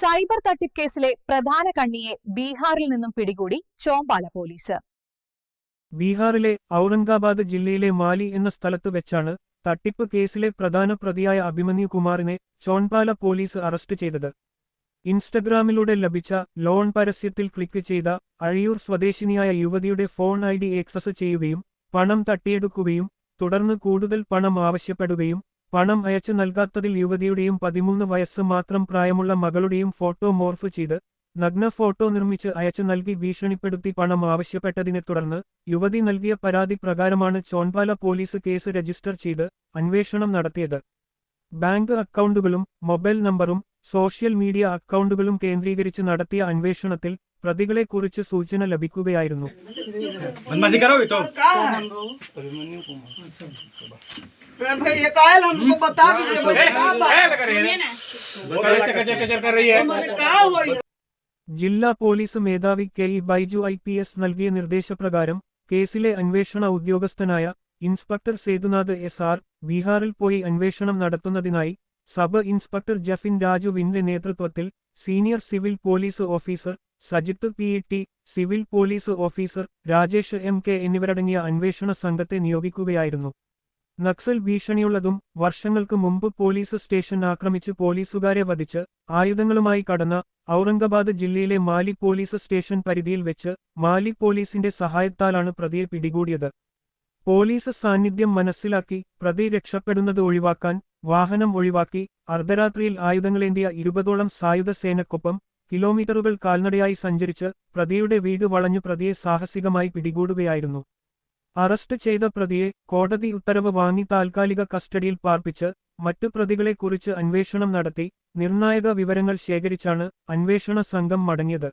Cyber തട്ടിപ്പ് കേസിലെ പ്രധാന കണ്ണിയെ ബീഹാറിൽ നിന്നും പിടികൂടി ചോമ്പാല പോലീസ്. ബീഹാറിലെ ഔറംഗാബാദ് ജില്ലയിലെ മാലി എന്ന സ്ഥലത്തു വെച്ചാണ് തട്ടിപ്പ് കേസിലെ പ്രധാന പ്രതിയായ അഭിമന്യു കുമാറിനെ ചോൺപാല പോലീസ് അറസ്റ്റ് ചെയ്തത്. ഇൻസ്റ്റഗ്രാമിലൂടെ ലഭിച്ച ലോൺ പരസ്യത്തിൽ ക്ലിക്ക് ചെയ്ത അഴിയൂർ സ്വദേശിനിയായ യുവതിയുടെ ഫോൺ ഐ ഡി ആക്സസ് ചെയ്യുകയും പണം തട്ടിയെടുക്കുകയും തുടർന്ന് കൂടുതൽ പണം ആവശ്യപ്പെടുകയും പണം അയച്ചു നൽകാത്തതിൽ യുവതിയുടെയും പതിമൂന്ന് വയസ്സ് മാത്രം പ്രായമുള്ള മകളുടെയും ഫോട്ടോ മോർഫ് ചെയ്ത് നഗ്ന ഫോട്ടോ നിർമ്മിച്ച് അയച്ചു നൽകി ഭീഷണിപ്പെടുത്തി പണം ആവശ്യപ്പെട്ടതിനെ തുടർന്ന് യുവതി നൽകിയ പരാതി പ്രകാരമാണ് ചോൺപാല പോലീസ് കേസ് രജിസ്റ്റർ ചെയ്ത് അന്വേഷണം നടത്തിയത്. ബാങ്ക് അക്കൗണ്ടുകളും മൊബൈൽ നമ്പറും സോഷ്യൽ മീഡിയ അക്കൗണ്ടുകളും കേന്ദ്രീകരിച്ച് നടത്തിയ അന്വേഷണത്തിൽ പ്രതികളെക്കുറിച്ച് സൂചന ലഭിക്കുകയായിരുന്നു. ജില്ലാ പോലീസ് മേധാവി K E Baiju I P S നൽകിയ നിർദ്ദേശപ്രകാരം കേസിലെ അന്വേഷണ ഉദ്യോഗസ്ഥനായ ഇൻസ്പെക്ടർ സേതുനാഥ് എസ് ആർ ബീഹാറിൽ പോയി അന്വേഷണം നടത്തുന്നതിനായി സബ് ഇൻസ്പെക്ടർ ജഫിൻ രാജുവിന്റെ നേതൃത്വത്തിൽ senior civil police officer Sajith P T civil police officer Rajesh M K എന്നിവരടങ്ങിയ അന്വേഷണ സംഘത്തെ നിയോഗിക്കുകയായിരുന്നു. നക്സൽ ഭീഷണിയുള്ളതും വർഷങ്ങൾക്ക് മുമ്പ് പോലീസ് സ്റ്റേഷൻ ആക്രമിച്ച് പോലീസുകാരെ വധിച്ച് ആയുധങ്ങളുമായി കടന്ന ഔറംഗബാദ് ജില്ലയിലെ മാലി പോലീസ് സ്റ്റേഷൻ പരിധിയിൽ വെച്ച് മാലി പോലീസിന്റെ സഹായത്താലാണ് പ്രതിയെ പിടികൂടിയത്. പോലീസ് സാന്നിധ്യം മനസ്സിലാക്കി പ്രതി രക്ഷപ്പെടുന്നത് ഒഴിവാക്കാൻ വാഹനം ഒഴിവാക്കി അർദ്ധരാത്രിയിൽ ആയുധങ്ങളേന്തിയ ഇരുപതോളം സായുധ സേനക്കൊപ്പം കിലോമീറ്ററുകൾ കാൽനടയായി സഞ്ചരിച്ച് പ്രതിയുടെ വീട് വളഞ്ഞു പ്രതിയെ സാഹസികമായി പിടികൂടുകയായിരുന്നു. അറസ്റ്റ് ചെയ്ത പ്രതിയെ കോടതി ഉത്തരവ് വാങ്ങി താൽക്കാലിക കസ്റ്റഡിയിൽ പാർപ്പിച്ച് മറ്റു പ്രതികളെക്കുറിച്ച് അന്വേഷണം നടത്തി നിർണായക വിവരങ്ങൾ ശേഖരിച്ചാണ് അന്വേഷണ സംഘം മടങ്ങിയത്.